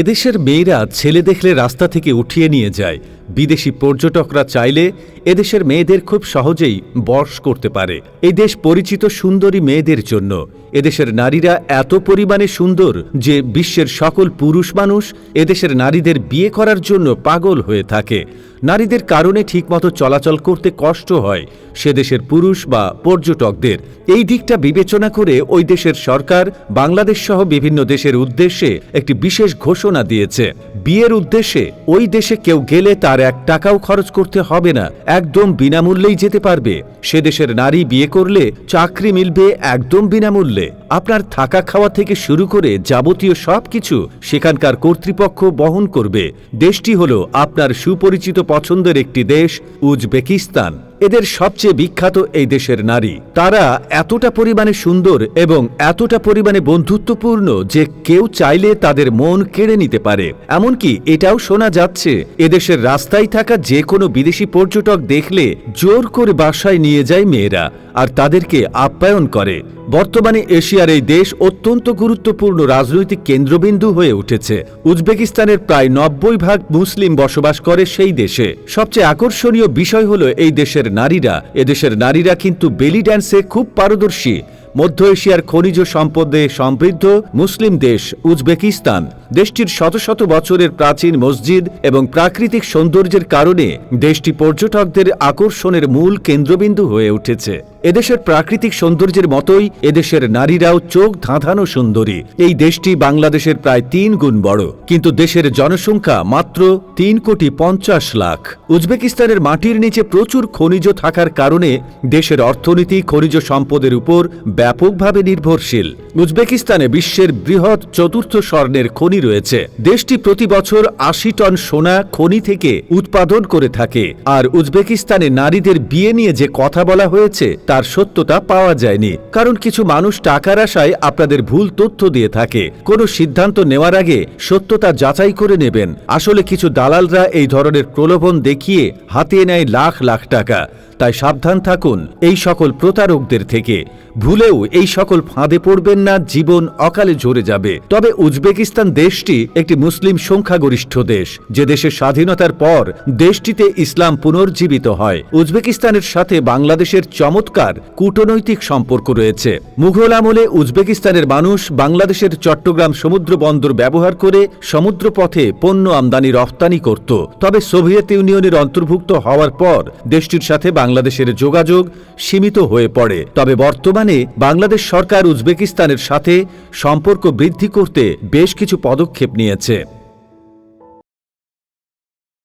এদেশের মেয়েরা ছেলে দেখলে রাস্তা থেকে উঠিয়ে নিয়ে যায়। বিদেশি পর্যটকরা চাইলে এদেশের মেয়েদের খুব সহজেই বর্ষ করতে পারে। এই দেশ পরিচিত সুন্দরী মেয়েদের জন্য। এদেশের নারীরা এত পরিমাণে সুন্দর যে বিশ্বের সকল পুরুষ মানুষ এদেশের নারীদের বিয়ে করার জন্য পাগল হয়ে থাকে। নারীদের কারণে ঠিকমতো চলাচল করতে কষ্ট হয় সে দেশের পুরুষ বা পর্যটকদের। এই দিকটা বিবেচনা করে ওই দেশের সরকার বাংলাদেশ সহ বিভিন্ন দেশের উদ্দেশ্যে একটি বিশেষ ঘোষণা দিয়েছে। বিয়ের উদ্দেশ্যে ওই দেশে কেউ গেলে তার এক টাকাও খরচ করতে হবে না, একদম বিনামূল্যেই যেতে পারবে। সে দেশের নারী বিয়ে করলে চাকরি মিলবে একদম বিনামূল্যে। আপনার থাকা খাওয়া থেকে শুরু করে যাবতীয় সবকিছু সেখানকার কর্তৃপক্ষ বহন করবে। দেশটি হল আপনার সুপরিচিত পছন্দের একটি দেশ উজবেকিস্তান। এদের সবচেয়ে বিখ্যাত এই দেশের নারী। তারা এতটা পরিমাণে সুন্দর এবং এতটা পরিমাণে বন্ধুত্বপূর্ণ যে কেউ চাইলে তাদের মন কেড়ে নিতে পারে। এমনকি এটাও শোনা যাচ্ছে, এদেশের রাস্তায় থাকা যে কোনো বিদেশি পর্যটক দেখলে জোর করে বাসায় নিয়ে যায় মেয়েরা আর তাদেরকে আপ্যায়ন করে। বর্তমানে এশিয়ার এই দেশ অত্যন্ত গুরুত্বপূর্ণ রাজনৈতিক কেন্দ্রবিন্দু হয়ে উঠেছে। উজবেকিস্তানের প্রায় নব্বই ভাগ মুসলিম বসবাস করে সেই দেশে। সবচেয়ে আকর্ষণীয় বিষয় হল এই দেশের নারীরা, এদেশের নারীরা কিন্তু বেলি ড্যান্সে খুব পারদর্শী। মধ্য এশিয়ার খনিজ সম্পদে সমৃদ্ধ মুসলিম দেশ, উজবেকিস্তান। দেশটির শত শত বছরের প্রাচীন মসজিদ এবং প্রাকৃতিক সৌন্দর্যের কারণে দেশটি পর্যটকদের আকর্ষণের মূল কেন্দ্রবিন্দু হয়ে উঠেছে। এদেশের প্রাকৃতিক সৌন্দর্যের মতোই এদেশের নারীরাও চোখ ধাঁধানো সুন্দরী। এই দেশটি বাংলাদেশের প্রায় তিন গুণ বড়। কিন্তু দেশের জনসংখ্যা মাত্র তিন কোটি পঞ্চাশ লাখ। উজবেকিস্তানের মাটির নিচে প্রচুর খনিজ থাকার কারণে দেশের অর্থনীতি খনিজ সম্পদের উপর ব্যাপকভাবে নির্ভরশীল। উজবেকিস্তানে বিশ্বের বৃহৎ চতুর্থ স্বর্ণের খনি রয়েছে। দেশটি প্রতি বছর আশি টন সোনা, খনি থেকে উৎপাদন করে থাকে। আর উজবেকিস্তানে নারীদের বিয়ে নিয়ে যে কথা বলা হয়েছে, তার সত্যতা পাওয়া যায়নি। কারণ কিছু মানুষ টাকার আশায় আপনাদের ভুল তথ্য দিয়ে থাকে। কোনো সিদ্ধান্ত নেওয়ার আগে সত্যতা যাচাই করে নেবেন। আসলে কিছু দালালরা এই ধরনের প্রলোভন দেখিয়ে হাতিয়ে নেয় লাখ লাখ টাকা। তাই সাবধান থাকুন এই সকল প্রতারকদের থেকে। ভুলেও এই সকল ফাঁদে পড়বেন না, জীবন অকালে ঝরে যাবে। তবে উজবেকিস্তান দেশটি একটি মুসলিম সংখ্যাগরিষ্ঠ দেশ। যে দেশের স্বাধীনতার পর দেশটিতে ইসলাম পুনর্জীবিত হয়। উজবেকিস্তানের সাথে বাংলাদেশের চমৎকার কূটনৈতিক সম্পর্ক রয়েছে। মুঘল আমলে উজবেকিস্তানের মানুষ বাংলাদেশের চট্টগ্রাম সমুদ্র বন্দর ব্যবহার করে সমুদ্রপথে পণ্য আমদানি, রফতানি করত। তবে সোভিয়েত ইউনিয়নের অন্তর্ভুক্ত হওয়ার পর দেশটির সাথে বাংলাদেশের যোগাযোগ সীমিত হয়ে পড়ে। তবে বর্তমানে বাংলাদেশ সরকার উজবেকিস্তানের সাথে সম্পর্ক বৃদ্ধি করতে বেশ কিছু পদক্ষেপ নিয়েছে।